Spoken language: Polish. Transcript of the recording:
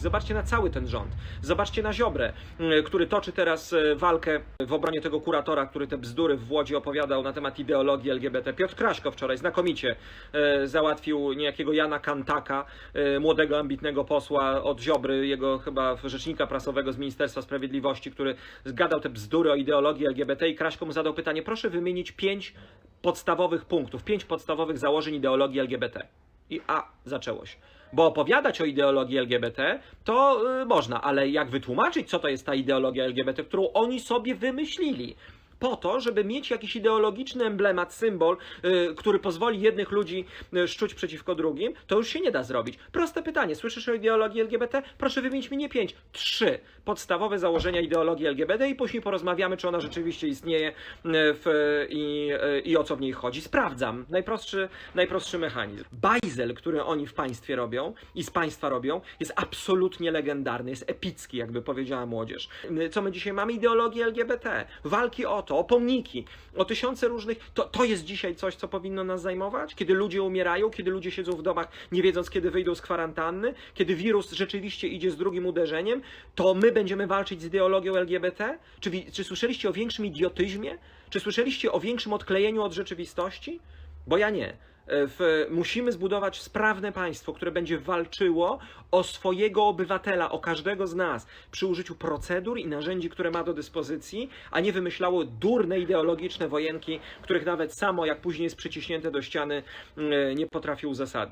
Zobaczcie na cały ten rząd. Zobaczcie na Ziobrę, y, który toczy teraz y, walkę w obronie tego kuratora, który te bzdury w Łodzi opowiadał na temat ideologii LGBT. Piotr Kraśko wczoraj znakomicie y, załatwił niejakiego Jana Kantaka, młodego, ambitnego posła od Ziobry, jego chyba rzecznika prasowego z Ministerstwa Sprawiedliwości, który zgadał te bzdury o ideologii LGBT i Kraśko mu zadał pytanie, proszę wymienić pięć podstawowych punktów, pięć podstawowych założeń ideologii LGBT. I a, zaczęło się. Bo opowiadać o ideologii LGBT to y, można, ale jak wytłumaczyć, co to jest ta ideologia LGBT, którą oni sobie wymyślili? Po to, żeby mieć jakiś ideologiczny emblemat, symbol, y, który pozwoli jednych ludzi y, szczuć przeciwko drugim, to już się nie da zrobić. Proste pytanie. Słyszysz o ideologii LGBT? Proszę wymienić mi nie pięć, trzy podstawowe założenia ideologii LGBT i później porozmawiamy, czy ona rzeczywiście istnieje y, w, i, i o co w niej chodzi. Sprawdzam. Najprostszy, najprostszy mechanizm. Bajzel, który oni w państwie robią i z państwa robią, jest absolutnie legendarny, jest epicki, jakby powiedziała młodzież. Co my dzisiaj mamy? Ideologię LGBT, walki o to, o pomniki, o tysiące różnych. To, to jest dzisiaj coś, co powinno nas zajmować? Kiedy ludzie umierają, kiedy ludzie siedzą w domach, nie wiedząc, kiedy wyjdą z kwarantanny, kiedy wirus rzeczywiście idzie z drugim uderzeniem, to my będziemy walczyć z ideologią LGBT? Czy, czy słyszeliście o większym idiotyzmie? Czy słyszeliście o większym odklejeniu od rzeczywistości? Bo ja nie. W, musimy zbudować sprawne państwo, które będzie walczyło o swojego obywatela, o każdego z nas, przy użyciu procedur i narzędzi, które ma do dyspozycji, a nie wymyślało durne ideologiczne wojenki, których nawet samo, jak później jest przyciśnięte do ściany, mm, nie potrafi uzasadnić.